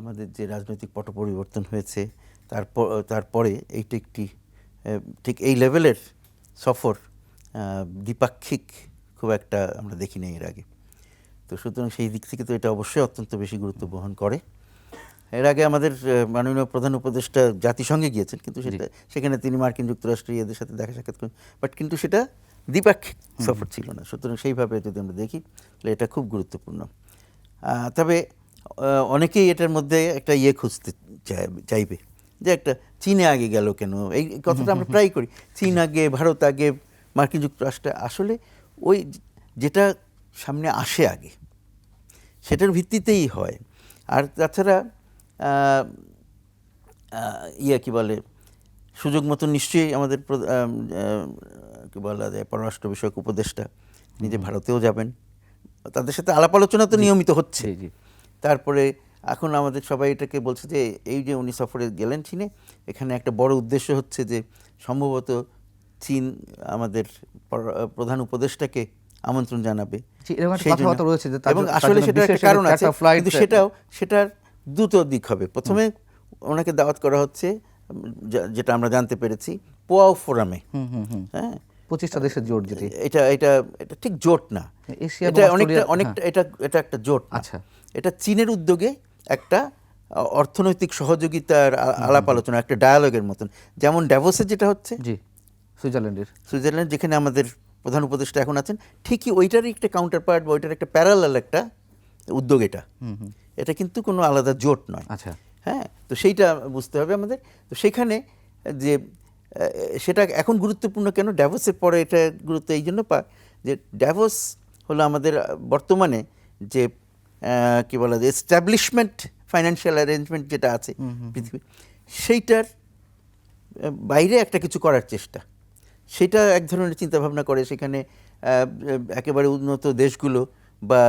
আমাদের যে রাজনৈতিক পট পরিবর্তন হয়েছে তারপর তারপরে এইটা একটি ঠিক এই লেভেলের সফর দ্বিপাক্ষিক খুব একটা আমরা দেখি দেখিনি এর আগে। তো সুতরাং সেই দিক থেকে তো এটা অবশ্যই অত্যন্ত বেশি গুরুত্ব বহন করে। এর আগে আমাদের মাননীয় প্রধান উপদেষ্টা জাতিসংঘে গিয়েছেন কিন্তু সেটা সেখানে তিনি মার্কিন যুক্তরাষ্ট্রে এদের সাথে দেখা সাক্ষাৎ করেন বাট কিন্তু সেটা দ্বিপাক্ষিক সফর ছিল না। সুতরাং সেইভাবে যদি আমরা দেখি তাহলে এটা খুব গুরুত্বপূর্ণ। তবে অনেকেই এটার মধ্যে একটা ইয়ে খুঁজতে চাই- চাইবে যে একটা চীনে আগে গেল কেন? এই কথাটা আমরা প্রায় করি। চীন আগে ভারত আগে মার্কিন যুক্তরাষ্ট্রে আসলে ওই যেটা সামনে আসে আগে সেটার ভিত্তিতেই হয়। আর তাছাড়া ইয়ে কি বলে সুযোগ মতো নিশ্চয়ই আমাদের কি বলা যায় পররাষ্ট্র বিষয়ক উপদেষ্টা নিজে ভারতেও যাবেন তাদের সাথে আলাপ আলোচনা তো নিয়মিত হচ্ছে। তারপরে এখন আমাদের সবাই এটাকে বলছে যে এই যে উনি সফরে গেলেন চীনে এখানে একটা বড় উদ্দেশ্য হচ্ছে যে সম্ভবত চীন আমাদের প্রধান উপদেষ্টাকে আমন্ত্রণ জানাবে। এবং আসলে সেটা একটা কারণ আছে কিন্তু সেটাও সেটার দুটো দিক হবে। প্রথমে ওনাকে দাওয়াত করা হচ্ছে যেটা আমরা জানতে পেরেছি পোয়াও ফোরামে। হুম হুম হুম। হ্যাঁ? পঁচিশটা দেশের জোট যেটি। এটা এটা এটা ঠিক জোট না। এটা অনেকটা অনেকটা এটা এটা একটা জোট আচ্ছা। এটা চীনের উদ্যোগে একটা অর্থনৈতিক সহযোগিতার আলাপ আলোচনা একটা ডায়ালগের মতন। যেমন ড্যাভোসে যেটা হচ্ছে জি সুইজারল্যান্ডের। সুইজারল্যান্ড যেখানে আমাদের প্রধান উপদেষ্টা এখন আছেন ঠিকই ওইটারই একটা কাউন্টার পার্ট বা ওইটার একটা প্যারালাল একটা উদ্যোগ এটা। এটা কিন্তু কোনো আলাদা জোট নয়। আচ্ছা। হ্যাঁ তো সেইটা বুঝতে হবে আমাদের। তো সেখানে যে সেটা এখন গুরুত্বপূর্ণ কেন? ড্যাভোসের পরে এটা গুরুত্ব এই জন্য পায় যে ড্যাভোস হলো আমাদের বর্তমানে যে কি বলা যায় এস্টাবলিশমেন্ট ফাইন্যান্সিয়াল অ্যারেঞ্জমেন্ট যেটা আছে পৃথিবী সেইটার বাইরে একটা কিছু করার চেষ্টা। সেটা এক ধরনের চিন্তাভাবনা করে সেখানে একেবারে উন্নত দেশগুলো বা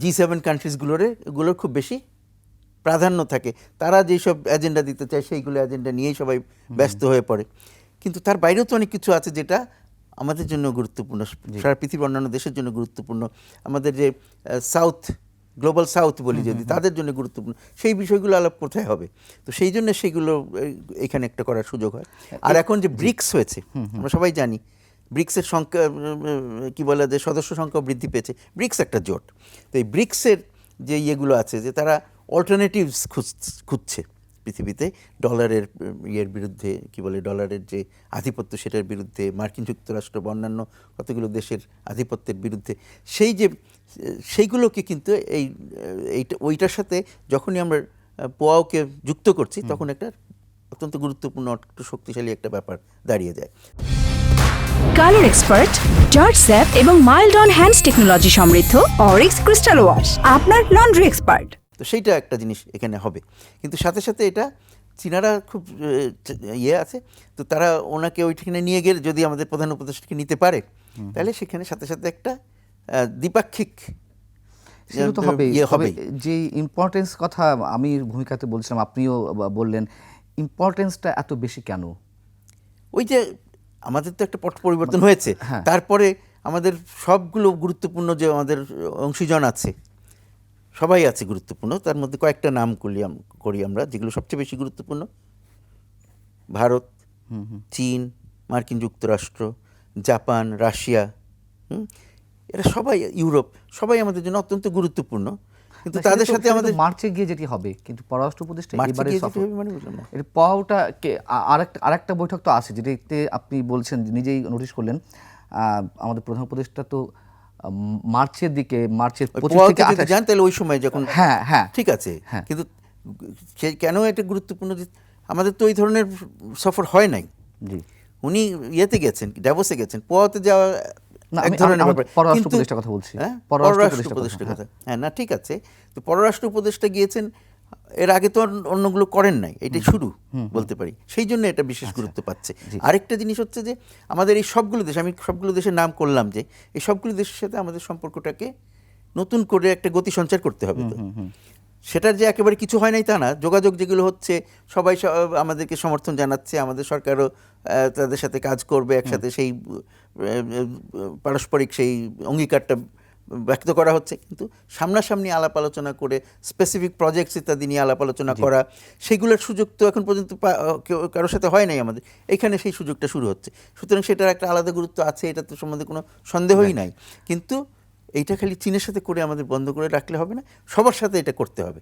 জি সেভেন কান্ট্রিজগুলোরে গুলোর খুব বেশি প্রাধান্য থাকে। তারা যেসব এজেন্ডা দিতে চায় সেইগুলো এজেন্ডা নিয়েই সবাই ব্যস্ত হয়ে পড়ে। কিন্তু তার বাইরেও তো অনেক কিছু আছে যেটা আমাদের জন্য গুরুত্বপূর্ণ। সারা পৃথিবীর অন্যান্য দেশের জন্য গুরুত্বপূর্ণ। আমাদের যে সাউথ গ্লোবাল সাউথ বলি যদি তাদের জন্য গুরুত্বপূর্ণ। সেই বিষয়গুলো আলাপ কোথায় হবে? তো সেই জন্য সেগুলো এখানে একটা করার সুযোগ হয়। আর এখন যে ব্রিক্স হয়েছে আমরা সবাই জানি ব্রিক্সের সংখ্যা কি বলে যে সদস্য সংখ্যা বৃদ্ধি পেয়েছে। ব্রিক্স একটা জোট। তো এই ব্রিক্সের যে ইয়েগুলো আছে যে তারা অল্টারনেটিভস খুঁজছে পৃথিবীতে ডলারের ইয়ের বিরুদ্ধে কি বলে ডলারের যে আধিপত্য সেটার বিরুদ্ধে মার্কিন যুক্তরাষ্ট্র বা অন্যান্য কতগুলো দেশের আধিপত্যের বিরুদ্ধে সেই যে সেইগুলোকে কিন্তু এই এইটা ওইটার সাথে যখনই আমরা পোয়াওকে যুক্ত করছি তখন একটা অত্যন্ত গুরুত্বপূর্ণ একটু শক্তিশালী একটা ব্যাপার দাঁড়িয়ে যায়। কালার এক্সপার্ট জর্জ স্যাপ এবং মাইল্ড অন হ্যান্ডস টেকনোলজি সমৃদ্ধ অরিক্স ক্রিস্টাল ওয়াশ আপনার লন্ড্রি এক্সপার্ট। তো সেইটা একটা জিনিস এখানে হবে। কিন্তু সাথে সাথে এটা চীনারা খুব ইয়ে আছে তো তারা ওনাকে ওইখানে নিয়ে গেলে যদি আমাদের প্রধান উপদেষ্টাকে নিতে পারে তাহলে সেখানে সাথে সাথে একটা দ্বিপাক্ষিক তো হবে ইয়ে যে ইম্পর্টেন্স কথা আমি ভূমিকাতে বলছিলাম আপনিও বললেন ইম্পর্টেন্সটা এত বেশি কেন? ওই যে আমাদের তো একটা পট পরিবর্তন হয়েছে। হ্যাঁ। তারপরে আমাদের সবগুলো গুরুত্বপূর্ণ যে আমাদের অংশীজন আছে সবাই আছে গুরুত্বপূর্ণ। তার মধ্যে কয়েকটা নাম করি করি আমরা যেগুলো সবচেয়ে বেশি গুরুত্বপূর্ণ। ভারত চীন মার্কিন যুক্তরাষ্ট্র জাপান রাশিয়া এরা সবাই ইউরোপ সবাই আমাদের জন্য অত্যন্ত গুরুত্বপূর্ণ। কিন্তু তাদের সাথে আমাদের মার্চে গিয়ে যেটি হবে কিন্তু পররাষ্ট্র উপদেষ্টা এবারে সফর মানে এর পাওয়াটা কে আরেকটা আরেকটা বৈঠক তো আছে যেটাতে আপনি বলছেন নিজেই নোটিশ করলেন আমাদের প্রধান উপদেষ্টা তো মার্চের দিকে মার্চের ওই যান তাহলে সময় যখন হ্যাঁ হ্যাঁ। ঠিক আছে। হ্যাঁ। কিন্তু সে কেন এটা গুরুত্বপূর্ণ আমাদের তো ওই ধরনের সফর হয় নাই। জি। উনি ইয়েতে গেছেন ড্যাভোসে গেছেন পোয়াতে যাওয়া এক ধরনের ব্যাপার। পররাষ্ট্র কিন্তু- কথা বলছি। হ্যাঁ পররাষ্ট্র উপদেষ্টা উপদেষ্টার কথা। হ্যাঁ না ঠিক আছে। তো পররাষ্ট্র উপদেষ্টা গিয়েছেন এর আগে তো অন্যগুলো করেন নাই এটাই শুরু বলতে পারি। সেই জন্য এটা বিশেষ আচ্ছা, গুরুত্ব পাচ্ছে। আরেকটা জিনিস হচ্ছে যে আমাদের এই সবগুলো দেশ আমি সবগুলো দেশের নাম করলাম যে এই সবগুলো দেশের সাথে আমাদের সম্পর্কটাকে নতুন করে একটা গতি সঞ্চার করতে হবে তো। সেটার যে একেবারে কিছু হয় নাই তা না যোগাযোগ যেগুলো হচ্ছে সবাই আমাদেরকে সমর্থন জানাচ্ছে আমাদের সরকারও তাদের সাথে কাজ করবে একসাথে সেই পারস্পরিক সেই অঙ্গীকারটা ব্যক্ত করা হচ্ছে কিন্তু সামনাসামনি আলাপ আলোচনা করে স্পেসিফিক প্রজেক্টস ইত্যাদি নিয়ে আলাপ আলোচনা করা সেগুলোর সুযোগ তো এখন পর্যন্ত কারোর সাথে হয় নাই আমাদের। এখানে সেই সুযোগটা শুরু হচ্ছে। সুতরাং সেটার একটা আলাদা গুরুত্ব আছে এটা তো সম্বন্ধে কোনো সন্দেহই নাই। কিন্তু এইটা খালি চীনের সাথে করে আমাদের বন্ধ করে রাখলে হবে না সবার সাথে এটা করতে হবে।